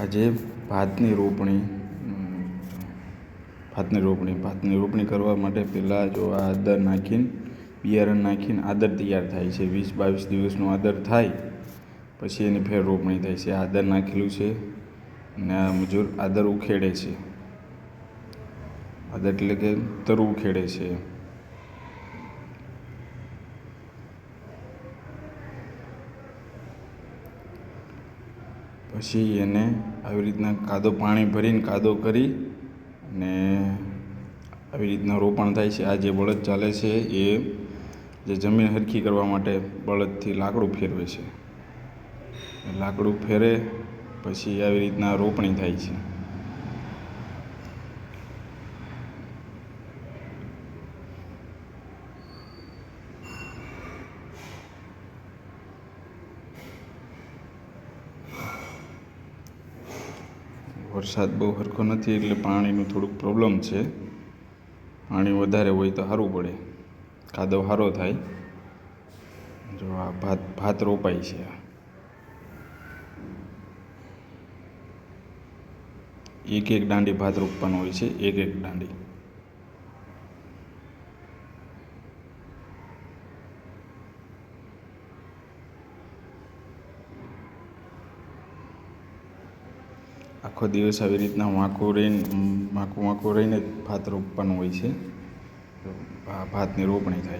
આજે ભાતની રોપણી ભાતની રોપણી ભાતની રોપણી કરવા માટે પહેલાં જો આ આદર નાખીને, બિયારણ નાખીને આદર તૈયાર થાય છે. વીસ બાવીસ દિવસનો આદર થાય, પછી એની ફેર રોપણી થાય છે. આદર નાખેલું છે અને આ મજૂર આદર ઉખેડે છે. આદર એટલે કે તરુ ઉખેડે છે. પછી એને આવી રીતના કાદો પાણી ભરીને કાદો કરી અને આવી રીતના રોપણ થાય છે. આ જે બળદ ચાલે છે એ જે જમીન સરખી કરવા માટે બળદથી લાકડું ફેરવે છે. લાકડું ફેરે પછી આવી રીતના રોપણી થાય છે. વરસાદ બહુ સરખો નથી એટલે પાણીનું થોડુંક પ્રોબ્લેમ છે. પાણી વધારે હોય તો સારું પડે. કાદવ સારો થાય. જો આ ભાત ભાત રોપાય છે એક એક દાંડી ભાત રોપવાનું હોય છે, એક એક દાંડી. આખો દિવસ આવી રીતના વાંકું રહીને વાંકું વાંકું રહીને જ ભાત રોપવાનું હોય છે. ભાતની રોપણી થાય.